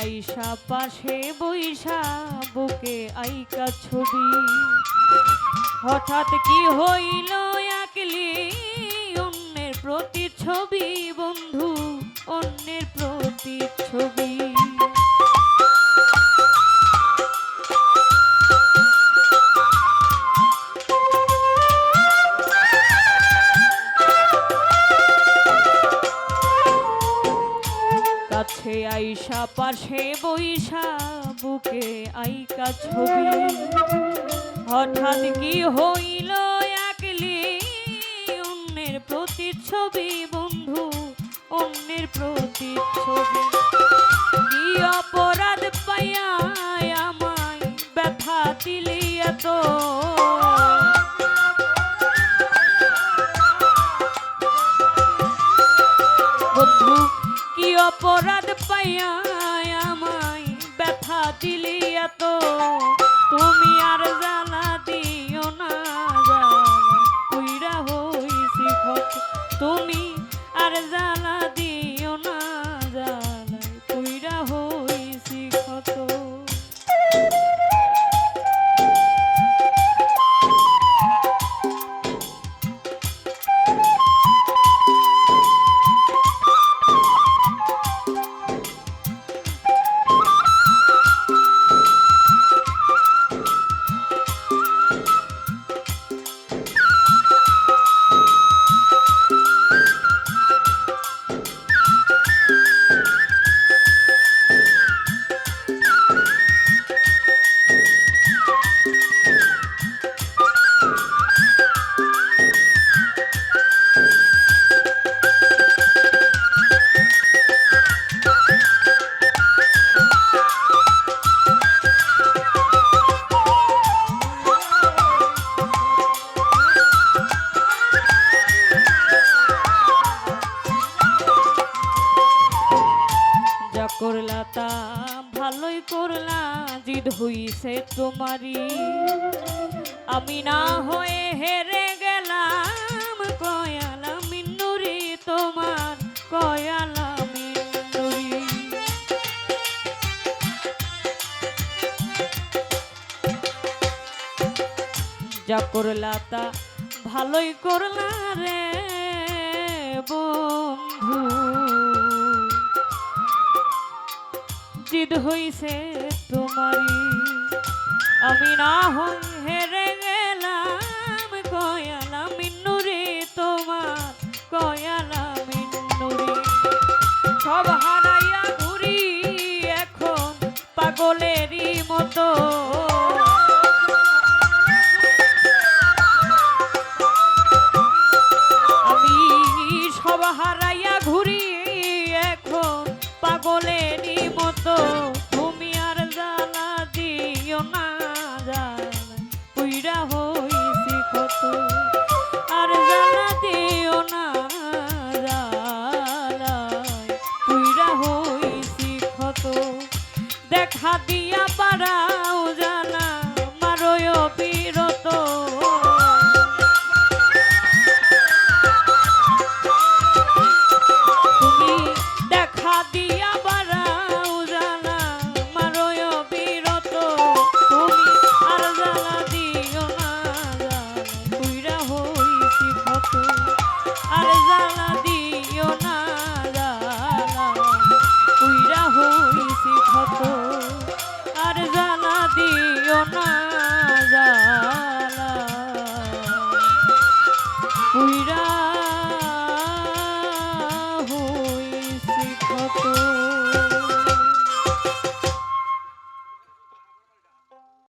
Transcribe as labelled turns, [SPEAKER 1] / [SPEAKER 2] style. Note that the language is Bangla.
[SPEAKER 1] আইসা পাশে বৈশা, বুকে আইকা ছবি। হঠাৎ কি হইল একলি অন্যের প্রতি ছবি বন্ধু, অন্যের প্রতি ছবি কাছে আইসা, পাশে বৈশা, বুকে আইকা ছবি। হঠাৎ কি হইল একলি? অন্যের প্রতি ছবি বন্ধু, অন্যের প্রতি কি আমায় ব্যথা দিলি এত। তুমি আর জ্বালা দিও না উইরা হইছি তুমি আর জ্বালা দিও না করলা তা ভালোই করলা, জিদ হইছে তোমারই। আমি না হয়ে হেরে গেলাম, কয়ালা মিন্নুরি তোমার, কয়ালা মিন্নুরি যা করলা তা ভালোই করলা রে বন্ধু। জিদ হইছে তোমারই। আমি না হই হেরে গেলাম, কয়ালা মিন্নুরি তোমার, কয়ালা মিন্নুরি সব হারাইয়া ঘুরি এখন পাগলেরই মতো। আমি সব হারাইয়া তুমি আর জ্বালা দিও না আর জ্বালা দিও না দেখা দিয়া জ্বালা